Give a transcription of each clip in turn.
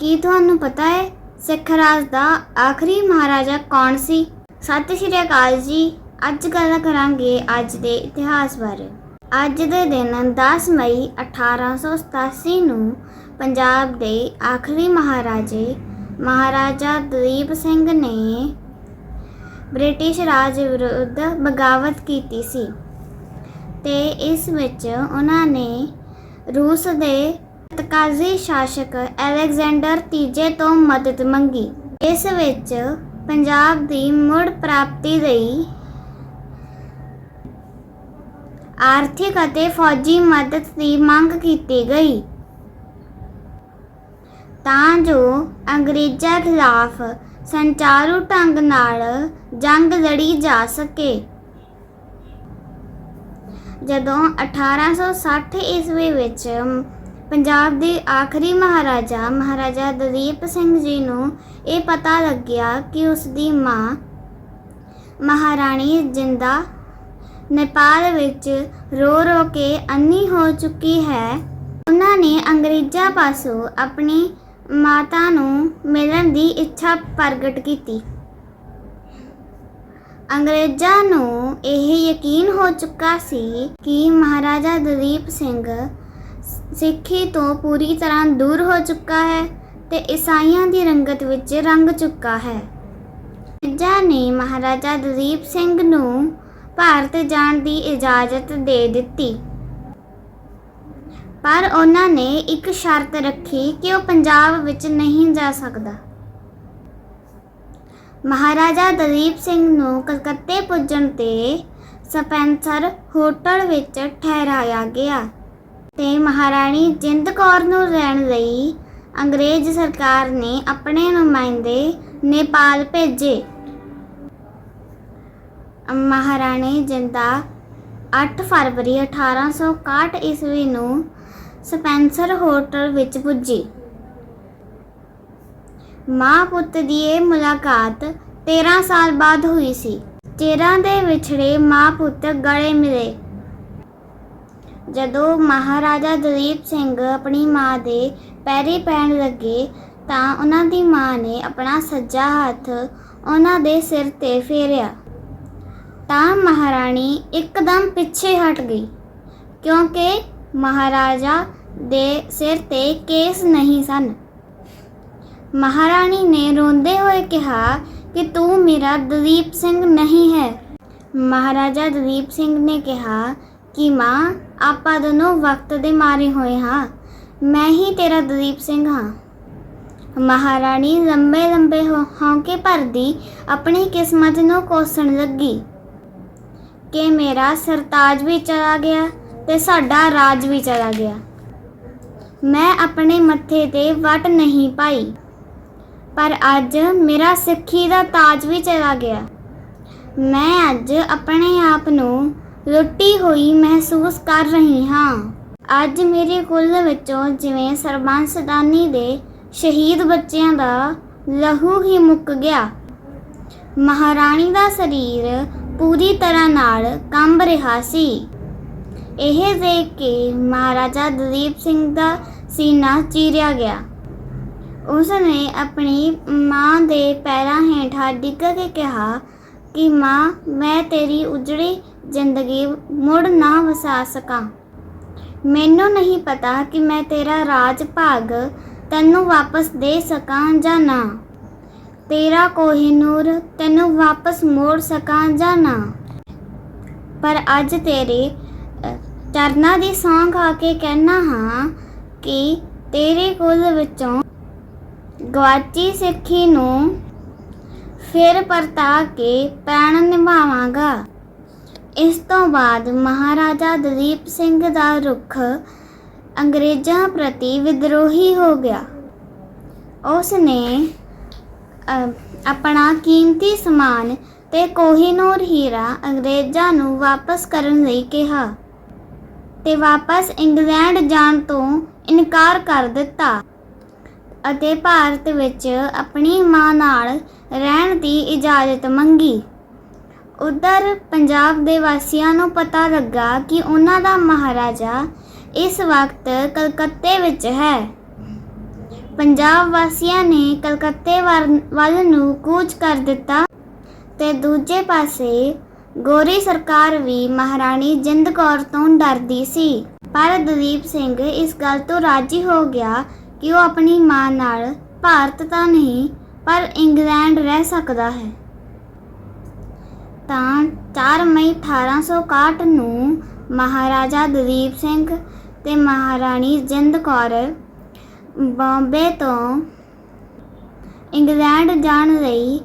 ਕੀ ਤੁਹਾਨੂੰ ਪਤਾ ਹੈ ਸਿੱਖ ਰਾਜ ਦਾ ਆਖਰੀ ਮਹਾਰਾਜਾ ਕੌਣ ਸੀ? ਸਤਿ ਸ਼੍ਰੀ ਅਕਾਲ ਜੀ। ਅੱਜ ਗੱਲ ਕਰਾਂਗੇ ਅੱਜ ਦੇ ਇਤਿਹਾਸ ਬਾਰੇ। ਅੱਜ ਦੇ ਦਿਨ 10 ਮਈ 1887 ਨੂੰ ਪੰਜਾਬ ਦੇ ਆਖਰੀ ਮਹਾਰਾਜੇ ਮਹਾਰਾਜਾ ਦਲੀਪ ਸਿੰਘ ਨੇ ਬ੍ਰਿਟਿਸ਼ ਰਾਜ ਵਿਰੁੱਧ ਬਗਾਵਤ ਕੀਤੀ ਸੀ ਤੇ ਇਸ ਵਿੱਚ ਉਹਨਾਂ ਨੇ ਰੂਸ ਦੇ ਤਕਾਜ਼ੀ ਸ਼ਾਸਕ ਅਲੈਗਜ਼ੈਂਡਰ ਤੀਜੇ ਤੋਂ ਮਦਦ ਮੰਗੀ। ਇਸ ਵਿੱਚ ਪੰਜਾਬ ਦੀ ਮੁੜ ਪ੍ਰਾਪਤੀ ਲਈ ਆਰਥਿਕ ਅਤੇ ਫੌਜੀ ਮਦਦ ਦੀ ਮੰਗ ਕੀਤੀ ਗਈ। ਤਾਂ ਜੋ ਅੰਗਰੇਜ਼ਾਂ ਖਿਲਾਫ ਸੰਚਾਰੂ ਢੰਗ ਨਾਲ ਜੰਗ ਲੜੀ ਜਾ ਸਕੇ। ਜਦੋਂ 1860 ਈਸਵੀ ਵਿੱਚ ਪੰਜਾਬ ਦੇ ਆਖਰੀ ਮਹਾਰਾਜਾ ਮਹਾਰਾਜਾ ਦਲੀਪ ਸਿੰਘ ਜੀ ਨੂੰ ਇਹ ਪਤਾ ਲੱਗਿਆ ਕਿ ਉਸ ਦੀ ਮਾਂ ਮਹਾਰਾਣੀ ਜਿੰਦਾ ਨੇਪਾਲ ਵਿੱਚ ਰੋ ਰੋ ਕੇ ਅੰਨੀ ਹੋ ਚੁੱਕੀ ਹੈ। ਉਹਨਾਂ ਨੇ ਅੰਗਰੇਜ਼ਾਂ ਪਾਸੋਂ ਆਪਣੀ ਮਾਤਾ ਨੂੰ ਮਿਲਣ ਦੀ ਇੱਛਾ ਪ੍ਰਗਟ ਕੀਤੀ। ਅੰਗਰੇਜ਼ਾਂ ਨੂੰ ਇਹ ਯਕੀਨ ਹੋ ਚੁੱਕਾ ਸੀ ਕਿ ਮਹਾਰਾਜਾ ਦਲੀਪ ਸਿੰਘ ਸਿੱਖੀ ਤੋਂ ਪੂਰੀ ਤਰ੍ਹਾਂ ਦੂਰ ਹੋ ਚੁੱਕਾ ਹੈ ਤੇ ਈਸਾਈਆਂ ਦੀ ਰੰਗਤ ਵਿੱਚ ਰੰਗ ਚੁੱਕਾ ਹੈ। ਅੰਗਰੇਜ਼ਾਂ ਨੇ ਮਹਾਰਾਜਾ ਦਲੀਪ ਸਿੰਘ ਨੂੰ ਭਾਰਤ ਜਾਣ ਦੀ ਇਜਾਜ਼ਤ ਦੇ ਦਿੱਤੀ। ਪਰ ਉਹਨਾਂ ਨੇ ਇੱਕ ਸ਼ਰਤ ਰੱਖੀ ਕਿ ਉਹ ਪੰਜਾਬ ਵਿੱਚ ਨਹੀਂ ਜਾ ਸਕਦਾ। ਮਹਾਰਾਜਾ ਦਲੀਪ ਸਿੰਘ ਨੂੰ ਕਲਕੱਤੇ ਪੁੱਜਣ ਤੇ ਸਪੈਂਸਰ ਹੋਟਲ ਵਿੱਚ ਠਹਿਰਾਇਆ ਗਿਆ। ਤੇ ਮਹਾਰਾਣੀ ਜਿੰਦ ਕੌਰ ਨੂੰ ਰਹਿਣ ਲਈ ਅੰਗਰੇਜ਼ ਸਰਕਾਰ ਨੇ ਆਪਣੇ ਨੁਮਾਇੰਦੇ ਨੇਪਾਲ ਭੇਜੇ। ਮਹਾਰਾਣੀ ਜਿੰਦਾ 8 ਫਰਵਰੀ 1861 ਈਸਵੀ ਨੂੰ ਸਪੈਂਸਰ ਹੋਟਲ ਵਿੱਚ ਪੁੱਜੀ। ਮਾਂ ਪੁੱਤ ਦੀ ਇਹ ਮੁਲਾਕਾਤ 13 ਸਾਲ ਬਾਅਦ ਹੋਈ ਸੀ। ਚਿਰਾਂ ਦੇ ਵਿਛੜੇ ਮਾਂ ਪੁੱਤ ਗਲੇ ਮਿਲੇ। ਜਦੋਂ ਮਹਾਰਾਜਾ ਦਲੀਪ ਸਿੰਘ ਆਪਣੀ ਮਾਂ ਦੇ ਪੈਰੀ ਪੈਣ ਲੱਗੇ ਤਾਂ ਉਹਨਾਂ ਦੀ ਮਾਂ ਨੇ ਆਪਣਾ ਸੱਜਾ ਹੱਥ ਉਹਨਾਂ ਦੇ ਸਿਰ ਤੇ ਫੇਰਿਆ। ਤਾਂ ਮਹਾਰਾਣੀ ਇੱਕਦਮ ਪਿੱਛੇ ਹਟ ਗਈ, ਕਿਉਂਕਿ ਮਹਾਰਾਜਾ ਦੇ ਸਿਰ ਤੇ ਕੇਸ ਨਹੀਂ ਸਨ। ਮਹਾਰਾਣੀ ਨੇ ਰੋਂਦੇ ਹੋਏ ਕਿਹਾ ਕਿ ਤੂੰ ਮੇਰਾ ਦਲੀਪ ਸਿੰਘ ਨਹੀਂ ਹੈ। ਮਹਾਰਾਜਾ ਦਲੀਪ ਸਿੰਘ ਨੇ ਕਿਹਾ ਕਿ ਮਾਂ, ਆਪਾਂ ਦੋਨੋਂ ਵਕਤ ਦੇ ਮਾਰੇ ਹੋਏ ਹਾਂ। ਮੈਂ ਹੀ ਤੇਰਾ ਦਲੀਪ ਸਿੰਘ ਹਾਂ। ਮਹਾਰਾਣੀ ਲੰਬੇ ਲੰਬੇ ਹੋ, ਹੌਂਕੇ ਭਰਦੀ ਆਪਣੀ ਕਿਸਮਤ ਨੂੰ ਕੋਸਣ ਲੱਗੀ। ਕਿ ਮੇਰਾ ਸਰਤਾਜ ਵੀ ਚਲਾ ਗਿਆ ਤੇ ਸਾਡਾ ਰਾਜ ਵੀ ਚਲਾ ਗਿਆ। ਮੈਂ ਆਪਣੇ ਮੱਥੇ ਤੇ ਵਟ ਨਹੀਂ ਪਾਈ। ਪਰ ਅੱਜ ਮੇਰਾ ਸਿੱਖੀ ਦਾ ਤਾਜ ਵੀ ਚਲਾ ਗਿਆ। ਮੈਂ ਅੱਜ ਆਪਣੇ ਆਪ ਨੂੰ ਲੁੱਟੀ ਹੋਈ ਮਹਿਸੂਸ ਕਰ ਰਹੀ ਹਾਂ। ਅੱਜ ਮੇਰੇ ਕੁੱਲ ਵਿੱਚੋਂ ਜਿਵੇਂ ਸਰਬੰਸਦਾਨੀ ਦੇ ਸ਼ਹੀਦ ਬੱਚਿਆਂ ਦਾ ਲਹੂ ਹੀ ਮੁੱਕ ਗਿਆ। ਮਹਾਰਾਣੀ ਦਾ ਸਰੀਰ ਪੂਰੀ ਤਰ੍ਹਾਂ ਨਾਲ ਕੰਬ ਰਿਹਾ ਸੀ। ਇਹ ਦੇਖ ਕੇ ਮਹਾਰਾਜਾ ਦਲੀਪ ਸਿੰਘ ਦਾ ਸੀਨਾ ਚੀਰਿਆ ਗਿਆ। ਉਸ ਨੇ ਆਪਣੀ ਮਾਂ ਦੇ ਪੈਰਾਂ ਹੇਠਾਂ ਡਿੱਗ ਕੇ ਕਿਹਾ ਕਿ ਮਾਂ, ਮੈਂ ਤੇਰੀ ਉਜੜੀ ਜ਼ਿੰਦਗੀ ਮੁੜ ਨਾ ਵਸਾ ਸਕਾਂ। ਮੈਨੂੰ ਨਹੀਂ ਪਤਾ ਕਿ ਮੈਂ ਤੇਰਾ ਰਾਜ ਭਾਗ ਤੈਨੂੰ ਵਾਪਸ ਦੇ ਸਕਾਂ ਜਾਂ ਨਾ। ਤੇਰਾ ਕੋਹਿਨੂਰ ਤੈਨੂੰ ਵਾਪਸ ਮੋੜ ਸਕਾਂ ਜਾਂ ਨਾ। ਪਰ ਅੱਜ ਤੇਰੇ ਚਰਨਾਂ ਦੀ ਸੌਂ ਖਾ ਕੇ ਕਹਿਣਾ ਹਾਂ ਕਿ ਤੇਰੇ ਕੁੱਲ ਵਿੱਚੋਂ ਗਵਾਚੀ ਸਿੱਖੀ ਨੂੰ ਫਿਰ ਪਰਤਾ ਕੇ ਪ੍ਰਾਣ ਨਿਭਾਵਾਂਗਾ। ਇਸ ਤੋਂ ਬਾਅਦ ਮਹਾਰਾਜਾ ਦਲੀਪ ਸਿੰਘ ਦਾ ਰੁਖ ਅੰਗਰੇਜ਼ਾਂ ਪ੍ਰਤੀ ਵਿਦਰੋਹੀ ਹੋ ਗਿਆ। ਉਸ ਨੇ ਆਪਣਾ ਕੀਮਤੀ ਸਮਾਨ ਤੇ ਕੋਹੀਨੂਰ ਹੀਰਾ ਅੰਗਰੇਜ਼ਾਂ ਨੂੰ ਵਾਪਸ ਕਰਨ ਲਈ ਕਿਹਾ ਤੇ ਵਾਪਸ ਇੰਗਲੈਂਡ ਜਾਣ ਤੋਂ ਇਨਕਾਰ ਕਰ ਦਿੱਤਾ ਅਤੇ ਭਾਰਤ ਵਿੱਚ ਆਪਣੀ ਮਾਂ ਨਾਲ ਰਹਿਣ ਦੀ ਇਜਾਜ਼ਤ ਮੰਗੀ। ਉਧਰ ਪੰਜਾਬ ਦੇ ਵਾਸੀਆਂ ਨੂੰ ਪਤਾ ਲੱਗਾ ਕਿ ਉਹਨਾਂ ਦਾ ਮਹਾਰਾਜਾ ਇਸ ਵਕਤ ਕਲਕੱਤੇ ਵਿੱਚ ਹੈ। ਪੰਜਾਬ ਵਾਸੀਆਂ ਨੇ ਕਲਕੱਤੇ ਵੱਲ ਵੱਲ ਨੂੰ ਕੂਚ ਕਰ ਦਿੱਤਾ ਤੇ ਦੂਜੇ ਪਾਸੇ ਗੋਰੀ ਸਰਕਾਰ ਵੀ ਮਹਾਰਾਣੀ ਜਿੰਦ ਕੌਰ ਤੋਂ ਡਰਦੀ ਸੀ। ਪਰ ਦਲੀਪ ਸਿੰਘ ਇਸ ਗੱਲ ਤੋਂ ਰਾਜੀ ਹੋ ਗਿਆ ਕਿ ਉਹ ਆਪਣੀ ਮਾਂ ਨਾਲ ਭਾਰਤ ਤਾਂ ਨਹੀਂ, ਪਰ ਇੰਗਲੈਂਡ ਰਹਿ ਸਕਦਾ ਹੈ। ਤਾਂ 4 ਮਈ 1861 ਨੂੰ ਮਹਾਰਾਜਾ ਦਲੀਪ ਸਿੰਘ ਤੇ ਮਹਾਰਾਣੀ ਜਿੰਦ ਕੌਰ ਬੰਬੇ ਤੋਂ ਇੰਗਲੈਂਡ ਜਾਣ ਲਈ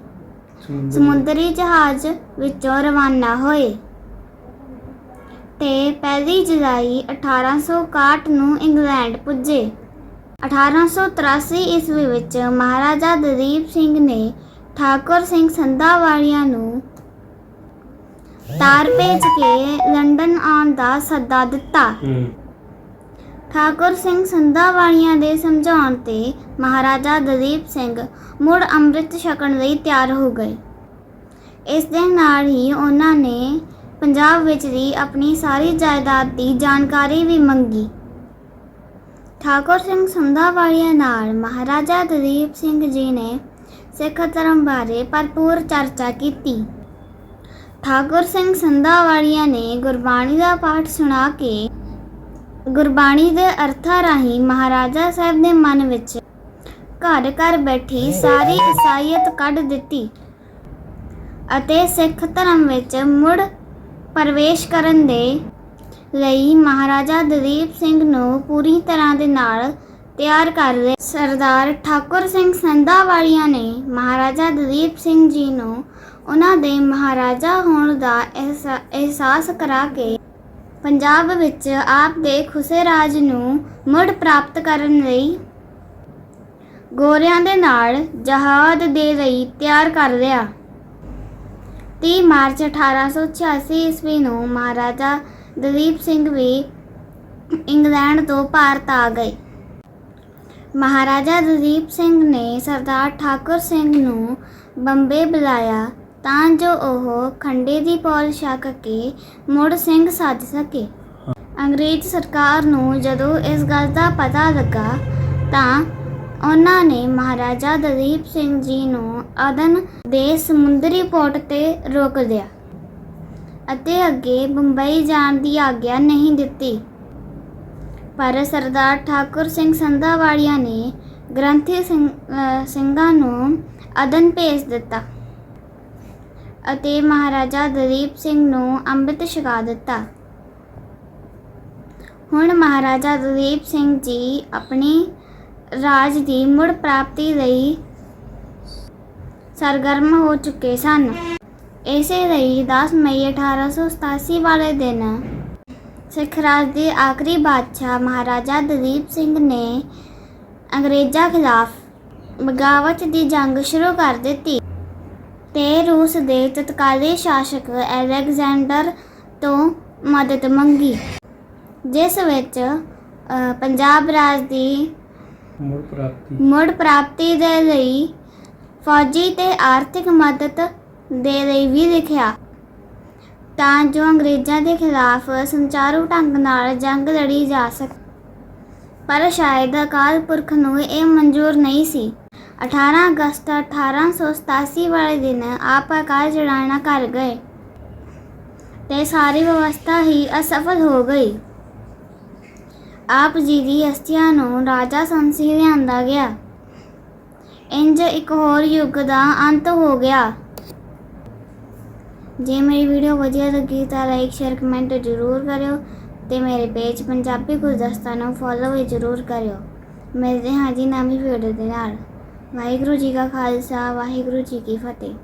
ਸਮੁੰਦਰੀ ਜਹਾਜ਼ ਵਿੱਚੋਂ ਰਵਾਨਾ ਹੋਏ ਤੇ 1 ਜੁਲਾਈ 1861 ਨੂੰ ਇੰਗਲੈਂਡ ਪੁੱਜੇ। 1883 ਈਸਵੀ ਵਿੱਚ ਮਹਾਰਾਜਾ ਦਲੀਪ ਸਿੰਘ ਨੇ ਠਾਕੁਰ ਸਿੰਘ ਸੰਧਾਵਾਲੀਆ ਨੂੰ ਤਾਰ ਭੇਜ ਕੇ ਲੰਡਨ ਆਉਣ ਦਾ ਸੱਦਾ ਦਿੱਤਾ। ਹੂੰ। ਠਾਕੁਰ ਸਿੰਘ ਸੰਧਾਵਾਲੀਆਂ ਦੇ ਸਮਝਾਉਣ ਤੇ ਮਹਾਰਾਜਾ ਦਲੀਪ ਸਿੰਘ ਮੁੜ ਅੰਮ੍ਰਿਤ ਛਕਣ ਲਈ ਤਿਆਰ ਹੋ ਗਏ। ਇਸ ਦੇ ਨਾਲ ਹੀ ਉਹਨਾਂ ਨੇ ਪੰਜਾਬ ਵਿੱਚ ਦੀ ਆਪਣੀ ਸਾਰੀ ਜਾਇਦਾਦ ਦੀ ਜਾਣਕਾਰੀ ਵੀ ਮੰਗੀ। ਠਾਕੁਰ ਸਿੰਘ ਸੰਧਾਵਾਲੀਆਂ ਨਾਲ ਮਹਾਰਾਜਾ ਦਲੀਪ ਸਿੰਘ ਜੀ ਨੇ ਸਿੱਖ ਧਰਮ ਬਾਰੇ ਭਰਪੂਰ ਚਰਚਾ ਕੀਤੀ। ਠਾਕੁਰ ਸਿੰਘ ਸੰਧਾਵਾਲੀਆ ਨੇ ਗੁਰਬਾਣੀ ਦਾ ਪਾਠ ਸੁਣਾ ਕੇ ਗੁਰਬਾਣੀ ਦੇ ਅਰਥਾਂ ਰਾਹੀਂ ਮਹਾਰਾਜਾ ਸਾਹਿਬ ਦੇ ਮਨ ਵਿੱਚ ਘਰ ਘਰ ਬੈਠੀ ਸਾਰੀ ਈਸਾਈਅਤ ਕੱਢ ਦਿੱਤੀ ਅਤੇ ਸਿੱਖ ਧਰਮ ਵਿੱਚ ਮੁੜ ਪ੍ਰਵੇਸ਼ ਕਰਨ ਦੇ ਲਈ ਮਹਾਰਾਜਾ ਦਲੀਪ ਸਿੰਘ ਨੂੰ ਪੂਰੀ ਤਰ੍ਹਾਂ ਦੇ ਨਾਲ ਤਿਆਰ ਕਰ ਰਹੇ ਸਰਦਾਰ ਠਾਕੁਰ ਸਿੰਘ ਸੰਧਾਵਾਲੀਆ ਨੇ ਮਹਾਰਾਜਾ ਦਲੀਪ ਸਿੰਘ ਜੀ ਨੂੰ ਉਹਨਾਂ ਦੇ ਮਹਾਰਾਜਾ ਹੋਣ ਦਾ ਅਹਿਸਾ- ਅਹਿਸਾਸ ਕਰਾ ਕੇ ਪੰਜਾਬ ਵਿੱਚ ਆਪ ਦੇ ਖੁਸੇ ਰਾਜ ਨੂੰ ਮੁੜ ਪ੍ਰਾਪਤ ਕਰਨ ਲਈ ਗੋਰਿਆਂ ਦੇ ਨਾਲ ਜਹਾਦ ਦੇ ਲਈ ਤਿਆਰ ਕਰ ਲਿਆ। 30 ਮਾਰਚ 1886 ਈਸਵੀ ਨੂੰ ਮਹਾਰਾਜਾ ਦਲੀਪ ਸਿੰਘ ਵੀ ਇੰਗਲੈਂਡ ਤੋਂ ਭਾਰਤ ਆ ਗਏ। ਮਹਾਰਾਜਾ ਦਲੀਪ ਸਿੰਘ ਨੇ ਸਰਦਾਰ ਠਾਕੁਰ ਸਿੰਘ ਨੂੰ ਬੰਬੇ ਬੁਲਾਇਆ ਤਾਂ ਜੋ ਉਹ ਖੰਡੇ ਦੀ ਪੌਲ ਛਕ ਕੇ ਮੁੜ ਸਿੰਘ ਸੱਜ ਸਕੇ। ਅੰਗਰੇਜ਼ ਸਰਕਾਰ ਨੂੰ ਜਦੋਂ ਇਸ ਗੱਲ ਦਾ ਪਤਾ ਲੱਗਾ, ਤਾਂ ਉਹਨਾਂ ਨੇ ਮਹਾਰਾਜਾ ਦਲੀਪ ਸਿੰਘ ਜੀ ਨੂੰ ਅਦਨ ਦੇ ਸਮੁੰਦਰੀ ਪੋਰਟ ਤੇ ਰੋਕ ਦਿਆ ਅਤੇ ਅੱਗੇ ਬੰਬਈ ਜਾਣ ਦੀ ਆਗਿਆ ਨਹੀਂ ਦਿੱਤੀ। ਪਰ ਸਰਦਾਰ ਠਾਕੁਰ ਸਿੰਘ ਸੰਧਾਵਾਲੀਆ ਨੇ ਗ੍ਰੰਥੀ ਸਿੰਘ ਸਿੰਘਾਂ ਨੂੰ ਅਦਨ ਭੇਜ ਦਿੱਤਾ। ਅਤੇ ਮਹਾਰਾਜਾ ਦਲੀਪ ਸਿੰਘ ਨੂੰ ਅੰਮ੍ਰਿਤ ਛਕਾ ਦਿੱਤਾ। ਹੁਣ ਮਹਾਰਾਜਾ ਦਲੀਪ ਸਿੰਘ ਜੀ ਆਪਣੀ ਰਾਜ ਦੀ ਮੁੜ ਪ੍ਰਾਪਤੀ ਲਈ ਸਰਗਰਮ ਹੋ ਚੁੱਕੇ ਸਨ। ਇਸੇ ਲਈ 10 ਮਈ 1887 ਵਾਲੇ ਦਿਨ ਸਿੱਖ ਰਾਜ ਦੇ ਆਖਰੀ ਬਾਦਸ਼ਾਹ ਮਹਾਰਾਜਾ ਦਲੀਪ ਸਿੰਘ ਨੇ ਅੰਗਰੇਜ਼ਾਂ ਖਿਲਾਫ ਬਗਾਵਤ ਦੀ ਜੰਗ ਸ਼ੁਰੂ ਕਰ ਦਿੱਤੀ। ਤੇ ਰੂਸ ਦੇ ਤਤਕਾਲੀ ਸ਼ਾਸਕ ਅਲੈਗਜ਼ੈਂਡਰ ਤੋਂ ਮਦਦ ਮੰਗੀ ਜਿਸ ਵਿੱਚ ਪੰਜਾਬ ਰਾਜ ਦੀ ਮੁੜ ਪ੍ਰਾਪਤੀ। ਮੁੜ ਪ੍ਰਾਪਤੀ ਦੇ ਲਈ ਫੌਜੀ ਤੇ ਆਰਥਿਕ ਮਦਦ ਦੇ ਲਈ ਵੀ ਲਿਖਿਆ। ਤਾਂ ਜੋ ਅੰਗਰੇਜ਼ਾਂ ਦੇ ਖਿਲਾਫ ਸੰਚਾਰੂ ਢੰਗ ਨਾਲ ਜੰਗ ਲੜੀ ਜਾ ਸਕੇ ਪਰ ਸ਼ਾਇਦ ਅਕਾਲ ਪੁਰਖ ਨੂੰ ਇਹ ਮਨਜ਼ੂਰ ਨਹੀਂ ਸੀ। 18 ਅਗਸਤ 1887 ਵਾਲੇ ਦਿਨ ਆਪ ਅਕਾਲ ਚੜਾਣਾ ਕਰ ਗਏ ਤੇ ਸਾਰੀ ਵਿਵਸਥਾ ਹੀ ਅਸਫਲ ਹੋ ਗਈ। ਆਪ ਜੀ ਦੀ ਅਸਥੀਆਂ ਨੂੰ ਰਾਜਾ ਸੰਸੀ ਲਿਆਂਦਾ ਗਿਆ। ਇੰਜ ਇੱਕ ਹੋਰ ਯੁੱਗ ਦਾ ਅੰਤ ਹੋ ਗਿਆ। ਜੇ ਮੇਰੀ ਵੀਡੀਓ ਵਧੀਆ ਲੱਗੀ ਤਾਂ ਲਾਈਕ, ਸ਼ੇਅਰ, ਕਮੈਂਟ ਜ਼ਰੂਰ ਕਰਿਓ। ਤੇ ਮੇਰੇ ਪੇਜ ਪੰਜਾਬੀ ਗੁਲਦਸਤਾ ਨੂੰ ਫੋਲੋ ਵੀ ਜ਼ਰੂਰ ਕਰਿਓ। ਮਿਲਦੇ ਹਾਂ ਜੀ ਨਵੀਂ ਵੀਡੀਓ ਦੇ ਨਾਲ। ਵਾਹਿਗੁਰੂ ਜੀ ਕਾ ਖਾਲਸਾ, ਵਾਹਿਗੁਰੂ ਜੀ ਕੀ ਫਤਿਹ।